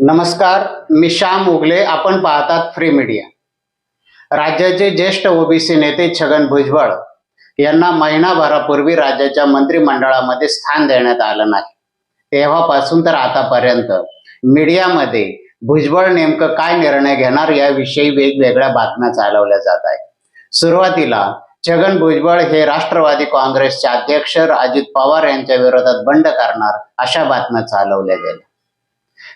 नमस्कार मी श्याम उगले आपण पाहतात फ्री मीडिया राज्याचे ज्येष्ठ ओबीसी नेते छगन भुजबळ यांना महिनाभरापूर्वी राज्याच्या मंत्रिमंडळामध्ये स्थान देण्यात आलं नाही. तेव्हापासून तर आतापर्यंत मीडियामध्ये भुजबळ नेमकं काय निर्णय घेणार याविषयी वेगवेगळ्या बातम्या चालवल्या जात आहेत. सुरुवातीला छगन भुजबळ हे राष्ट्रवादी काँग्रेसचे अध्यक्ष अजित पवार यांच्या विरोधात बंड करणार अशा बातम्या चालवल्या गेल्या.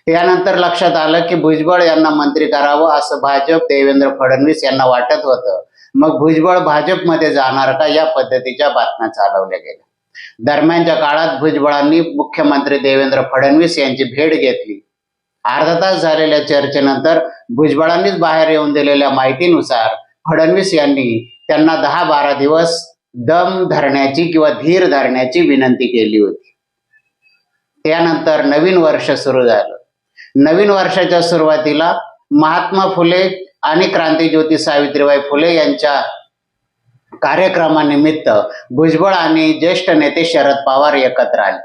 यानंतर लक्षात आलं की भुजबळ यांना मंत्री करावं असं भाजप देवेंद्र फडणवीस यांना वाटत होतं. मग भुजबळ भाजपमध्ये जाणार का? या पद्धतीच्या बातम्या चालवल्या गेल्या. दरम्यानच्या काळात भुजबळांनी मुख्यमंत्री देवेंद्र फडणवीस यांची भेट घेतली. अर्धा तास झालेल्या चर्चेनंतर भुजबळांनीच बाहेर येऊन दिलेल्या माहितीनुसार फडणवीस यांनी त्यांना दहा बारा दिवस दम धरण्याची किंवा धीर धरण्याची विनंती केली होती. त्यानंतर नवीन वर्ष सुरू झालं. नवीन वर्षाच्या सुरुवातीला महात्मा फुले आणि क्रांतीज्योती सावित्रीबाई फुले यांच्या कार्यक्रमानिमित्त भुजबळ आणि ज्येष्ठ नेते शरद पवार एकत्र आले.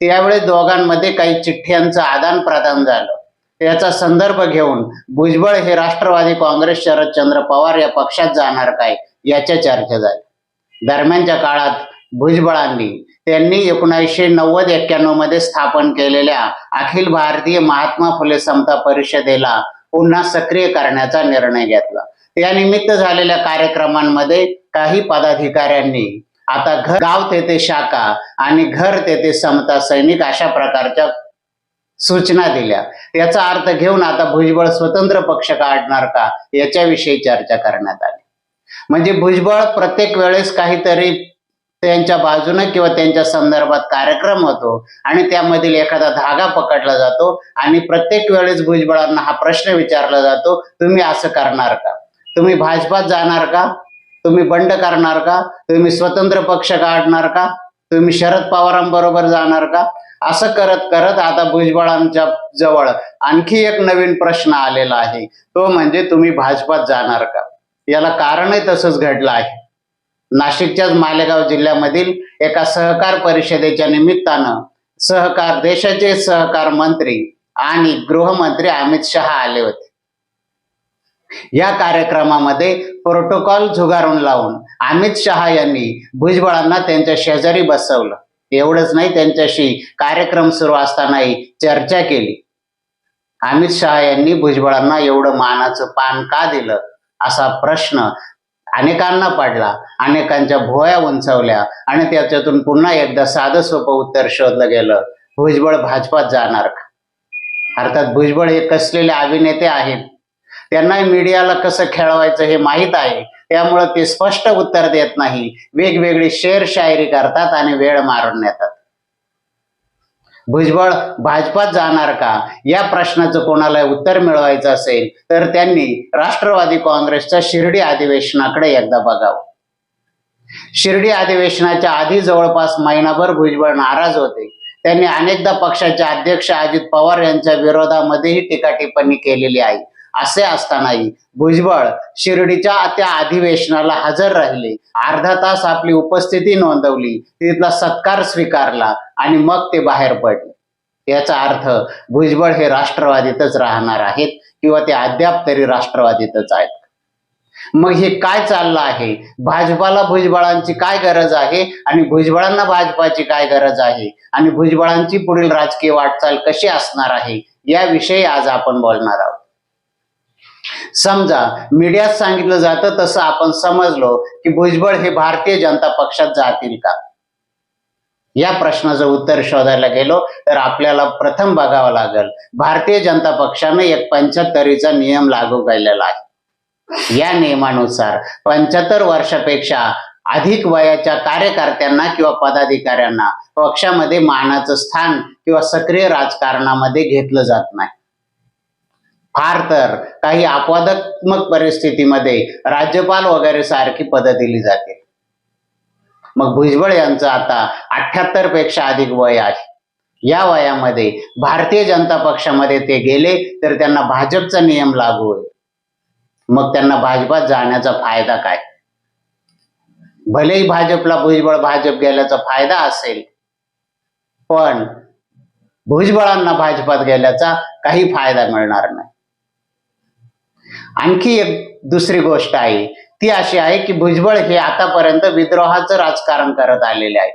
त्यावेळी दोघांमध्ये काही चिठ्ठ्यांचं आदान प्रदान झालं. याचा संदर्भ घेऊन भुजबळ हे राष्ट्रवादी काँग्रेस शरदचंद्र पवार या पक्षात जाणार काय याच्या चर्चा झाली. दरम्यानच्या काळात भुजबळांनी त्यांनी एकोणीसशे नव्वद एक्क्याण्णवमध्ये स्थापन केलेल्या अखिल भारतीय महात्मा फुले समता परिषदेला पुन्हा सक्रिय करण्याचा निर्णय घेतला. त्यानिमित्त झालेल्या कार्यक्रमांमध्ये काही पदाधिकाऱ्यांनी आता घर गाव तेथे शाखा आणि घर तेथे समता सैनिक अशा प्रकारच्या सूचना दिल्या. याचा अर्थ घेऊन आता भुजबळ स्वतंत्र पक्ष काढणार का याच्याविषयी चर्चा करण्यात आली. म्हणजे भुजबळ प्रत्येक वेळेस काहीतरी त्यांच्या बाजूनं किंवा त्यांच्या संदर्भात कार्यक्रम होतो आणि त्यामधील एखादा धागा पकडला जातो आणि प्रत्येक वेळेस भुजबळांना हा प्रश्न विचारला जातो तुम्ही असं करणार का? तुम्ही भाजपात जाणार का? तुम्ही बंड करणार का? तुम्ही स्वतंत्र पक्ष काढणार का? तुम्ही शरद पवारांबरोबर जाणार का? असं करत करत आता भुजबळांच्या जवळ आणखी एक नवीन प्रश्न आलेला आहे. तो म्हणजे तुम्ही भाजपात जाणार का? याला कारणही तसंच घडलं आहे. नाशिकच्याच मालेगाव जिल्ह्यामधील एका सहकार परिषदेच्या निमित्तानं सहकार देशाचे सहकार मंत्री आणि गृहमंत्री अमित शहा आले होते. या कार्यक्रमामध्ये प्रोटोकॉल झुगारून लावून अमित शहा यांनी भुजबळांना त्यांच्या शेजारी बसवलं. एवढंच नाही त्यांच्याशी कार्यक्रम सुरू असतानाही चर्चा केली. अमित शहा यांनी भुजबळांना एवढं मानाचं पान का दिलं असा प्रश्न अनेकांना पडला अनेकांच्या भोया उंचावल्या आणि त्याच्यातून पुन्हा एकदा साधं सोपं उत्तर शोधलं गेलं. भुजबळ भाजपात जाणार का? अर्थात भुजबळ हे कसलेले अभिनेते आहेत? त्यांना मीडियाला कसं खेळवायचं हे माहीत आहे. त्यामुळं ते स्पष्ट उत्तर देत नाही. वेगवेगळी शेर शायरी करतात आणि वेळ मारून नेतात. भुजबळ भाजपात जाणार का? या प्रश्नाचं कोणाला उत्तर मिळवायचं असेल तर त्यांनी राष्ट्रवादी काँग्रेसच्या शिर्डी अधिवेशनाकडे एकदा बघावं. शिर्डी अधिवेशनाच्या आधी जवळपास महिनाभर भुजबळ नाराज होते. त्यांनी अनेकदा पक्षाचे अध्यक्ष अजित पवार यांच्या विरोधामध्येही टीका टिप्पणी केलेली आहे. असे असतानाही भुजबळ शिर्डीच्या त्या अधिवेशनाला हजर राहिले. अर्धा तास आपली उपस्थिती नोंदवली. तिथला सत्कार स्वीकारला आणि मग ते बाहेर पडले. याचा अर्थ भुजबळ हे राष्ट्रवादीतच राहणार आहेत किंवा ते अद्याप तरी राष्ट्रवादीतच आहेत. मग हे काय चाललं आहे? भाजपाला भुजबळांची काय गरज आहे? आणि भुजबळांना भाजपाची काय गरज आहे? आणि भुजबळांची पुढील राजकीय वाटचाल कशी असणार आहे? याविषयी आज आपण बोलणार आहोत. समजा मीडियात सांगितलं जातं तसं आपण समजलो की भुजबळ हे भारतीय जनता पक्षात जातील का? या प्रश्नाचं उत्तर शोधायला गेलो तर आपल्याला प्रथम बघावं लागेल भारतीय जनता पक्षाने एक पंच्याहत्तरीचा नियम लागू केलेला आहे. या नियमानुसार पंच्याहत्तर वर्षापेक्षा अधिक वयाच्या कार्यकर्त्यांना किंवा पदाधिकाऱ्यांना पक्षामध्ये मानाचं स्थान किंवा सक्रिय राजकारणामध्ये घेतलं जात नाही. फार तर काही अपवादात्मक परिस्थितीमध्ये राज्यपाल वगैरे सारखी पदं दिली जाते. मग भुजबळ यांचं आता अठ्याहत्तरपेक्षा अधिक वय आहे. या वयामध्ये भारतीय जनता पक्षामध्ये ते गेले तर त्यांना भाजपचा नियम लागू होईल. मग त्यांना भाजपात जाण्याचा फायदा काय? भलेही भाजपला भुजबळ भाजप गेल्याचा फायदा असेल पण भुजबळांना भाजपात गेल्याचा काही फायदा मिळणार नाही. आणखी एक दुसरी गोष्ट आहे. ती अशी आहे की भुजबळ हे आतापर्यंत विद्रोहाचं राजकारण करत आलेले आहेत.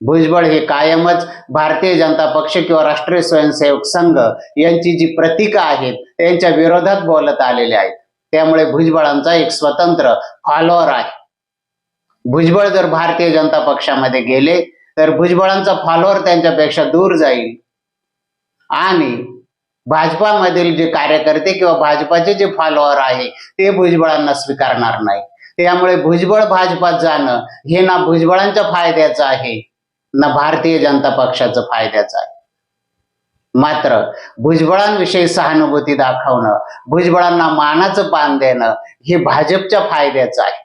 भुजबळ हे कायमच भारतीय जनता पक्ष किंवा राष्ट्रीय स्वयंसेवक संघ यांची जी प्रतीक आहेत त्यांच्या विरोधात बोलत आलेले आहेत. त्यामुळे भुजबळांचा एक स्वतंत्र फॉलोअर आहे. भुजबळ जर भारतीय जनता पक्षामध्ये गेले तर भुजबळांचा फॉलोअर त्यांच्यापेक्षा दूर जाईल. आणि भाजपामधील जे कार्यकर्ते किंवा भाजपाचे जे फॉलोअर आहे ते भुजबळांना स्वीकारणार नाही. त्यामुळे भुजबळ भाजपात जाणं हे ना भुजबळांच्या फायद्याचं आहे ना भारतीय जनता पक्षाचं फायद्याचं आहे. मात्र भुजबळांविषयी सहानुभूती दाखवणं भुजबळांना मानाचं पान देणं हे भाजपच्या फायद्याचं आहे.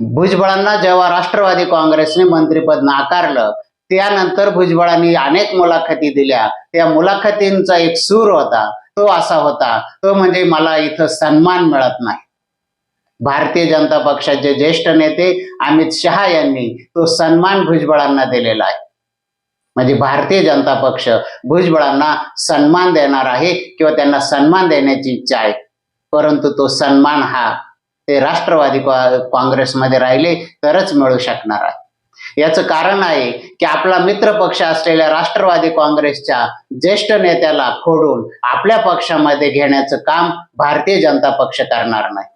भुजबळांना जेव्हा राष्ट्रवादी काँग्रेसने मंत्रिपद नाकारलं त्यानंतर भुजबळांनी अनेक मुलाखती दिल्या. त्या मुलाखतींचा एक सूर होता. तो असा होता. तो म्हणजे मला इथं सन्मान मिळत नाही. भारतीय जनता पक्षाचे ज्येष्ठ नेते अमित शहा यांनी तो सन्मान भुजबळांना दिलेला आहे. म्हणजे भारतीय जनता पक्ष भुजबळांना सन्मान देणार आहे किंवा त्यांना सन्मान देण्याची इच्छा आहे. परंतु तो सन्मान हा ते राष्ट्रवादी काँग्रेसमध्ये राहिले तरच मिळू शकणार आहे. याचं कारण आहे की आपला मित्र पक्ष असलेल्या राष्ट्रवादी काँग्रेसच्या ज्येष्ठ नेत्याला खोडून आपल्या पक्षामध्ये घेण्याचं काम भारतीय जनता पक्ष करणार नाही.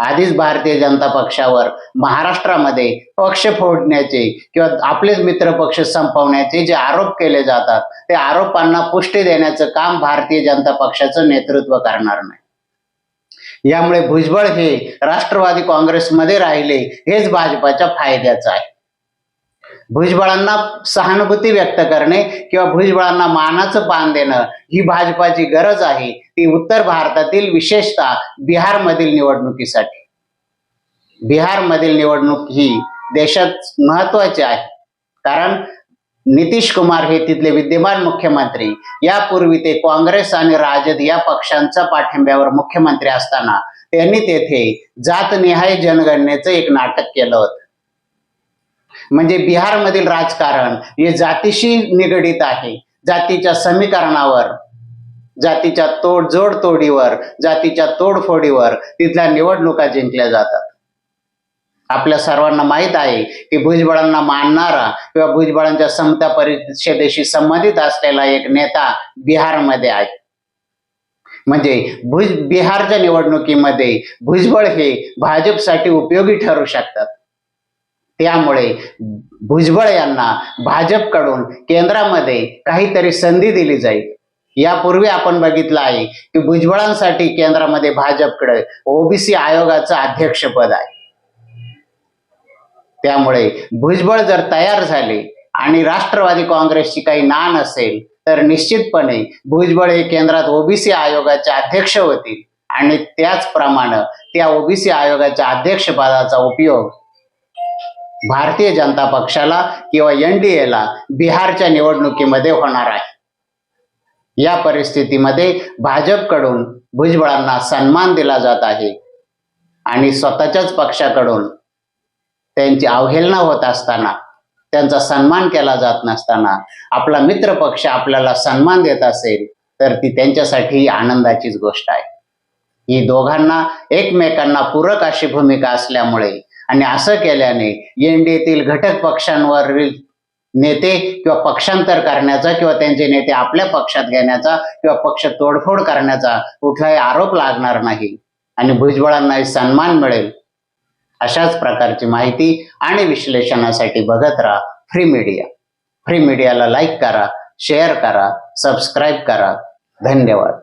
आधीच भारतीय जनता पक्षावर महाराष्ट्रामध्ये पक्ष फोडण्याचे किंवा आपलेच मित्र पक्ष संपवण्याचे जे आरोप केले जातात ते आरोपांना पुष्टी देण्याचं काम भारतीय जनता पक्षाचं नेतृत्व करणार नाही. यामुळे भुजबळ हे राष्ट्रवादी काँग्रेसमध्ये राहिले हेच भाजपाच्या फायद्याचं आहे. भुजबळांना सहानुभूती व्यक्त करणे किंवा भुजबळांना मानाचं पान देणं ही भाजपाची गरज आहे. ती उत्तर भारतातील विशेषतः बिहारमधील निवडणुकीसाठी. बिहारमधील निवडणूक ही देशात महत्वाची आहे. कारण नितीश कुमार हे तिथले विद्यमान मुख्यमंत्री. यापूर्वी ते काँग्रेस आणि राजद या पक्षांच्या पाठिंब्यावर मुख्यमंत्री असताना त्यांनी तेथे जातनिहाय जनगणनेचं एक नाटक केलं होतं. म्हणजे बिहारमधील राजकारण हे जातीशी निगडीत आहे. जातीच्या समीकरणावर जातीच्या तोड जोडतोडीवर जातीच्या तोडफोडीवर तिथल्या निवडणुका जिंकल्या जातात. आपल्या सर्वांना माहीत आहे की भुजबळांना मानणारा किंवा भुजबळांच्या समता परिषदेशी संबंधित असलेला एक नेता बिहारमध्ये आहे. म्हणजे भुज बिहारच्या निवडणुकीमध्ये भुजबळ हे भाजपसाठी उपयोगी ठरू शकतात. त्यामुळे भुजबळ यांना भाजपकडून केंद्रामध्ये काहीतरी संधी दिली जाईल. यापूर्वी आपण बघितलं आहे की भुजबळांसाठी केंद्रामध्ये भाजपकडे ओबीसी आयोगाचं अध्यक्षपद आहे. त्यामुळे भुजबळ जर तयार झाले आणि राष्ट्रवादी काँग्रेसची काही नाण असेल तर निश्चितपणे भुजबळ हे केंद्रात ओबीसी आयोगाचे अध्यक्ष होतील आणि त्याचप्रमाणे त्या ओबीसी आयोगाच्या अध्यक्षपदाचा उपयोग भारतीय जनता पक्षाला किंवा एनडीएला बिहारच्या निवडणुकीमध्ये होणार आहे. या परिस्थितीमध्ये भाजपकडून भुजबळांना सन्मान दिला जात आहे आणि स्वतःच्याच पक्षाकडून त्यांची अवहेलना होत असताना त्यांचा सन्मान केला जात नसताना आपला मित्र पक्ष आपल्याला सन्मान देत असेल तर ती त्यांच्यासाठी आनंदाचीच गोष्ट आहे. ही दोघांना एकमेकांना पूरक अशी भूमिका असल्यामुळे आणि असं केल्याने एनडीएतील घटक पक्षांवरील नेते किंवा पक्षांतर करण्याचा किंवा त्यांचे नेते आपल्या पक्षात घेण्याचा किंवा पक्ष तोडफोड करण्याचा कुठलाही आरोप लागणार नाही. आणि भुजबळांनाही सन्मान मिळेल. अशाच प्रकारची माहिती आणि विश्लेषणासाठी बघत राहा फ्री मीडिया. फ्री मीडियाला लाईक करा शेअर करा सबस्क्राईब करा. धन्यवाद.